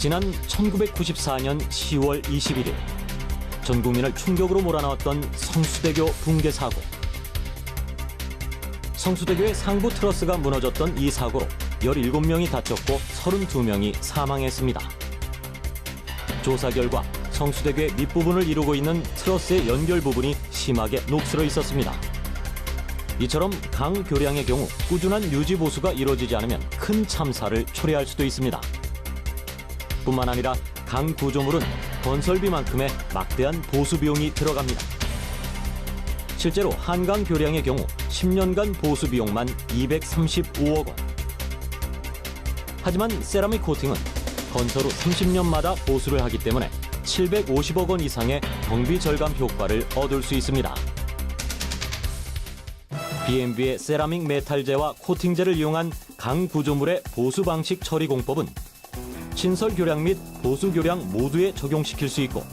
지난 1994년 10월 21일 전 국민을 충격으로 몰아넣었던 성수대교 붕괴 사고. 성수대교의 상부 트러스가 무너졌던 이 사고로 17명이 다쳤고 32명이 사망했습니다. 조사 결과 성수대교의 밑부분을 이루고 있는 트러스의 연결 부분이 심하게 녹슬어 있었습니다. 이처럼 강 교량의 경우 꾸준한 유지 보수가 이루어지지 않으면 큰 참사를 초래할 수도 있습니다. 뿐만 아니라 강 구조물은 건설비만큼의 막대한 보수 비용이 들어갑니다. 실제로 한강 교량의 경우 10년간 보수 비용만 235억 원. 하지만 세라믹 코팅은 건설 후 30년마다 보수를 하기 때문에 750억 원 이상의 경비 절감 효과를 얻을 수 있습니다. B&B의 세라믹 메탈재와 코팅제를 이용한 강 구조물의 보수 방식 처리 공법은 신설 교량 및 보수 교량 모두에 적용시킬 수 있고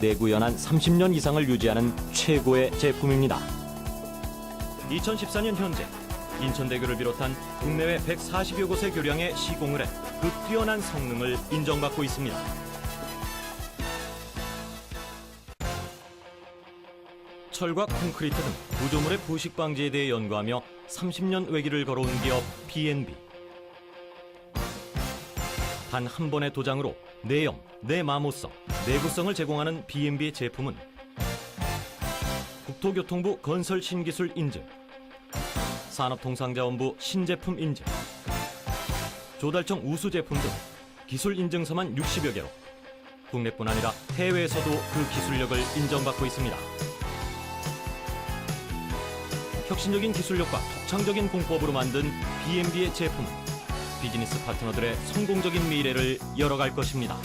내구 연한 30년 이상을 유지하는 최고의 제품입니다. 2014년 현재 인천대교를 비롯한 국내외 140여 곳의 교량에 시공을 해 극뛰어난 성능을 인정받고 있습니다. 철과 콘크리트 등 구조물의 부식 방지에 대해 연구하며 30년 외기를 걸어온 기업 B&B. 단 한 번의 도장으로 내형, 내마모성, 내구성을 제공하는 B&B의 제품은 국토교통부 건설신기술 인증, 산업통상자원부 신제품 인증, 조달청 우수 제품 등 기술 인증서만 60여 개로 국내뿐 아니라 해외에서도 그 기술력을 인정받고 있습니다. 혁신적인 기술력과 독창적인 공법으로 만든 B&B의 제품은 비즈니스 파트너들의 성공적인 미래를 열어갈 것입니다.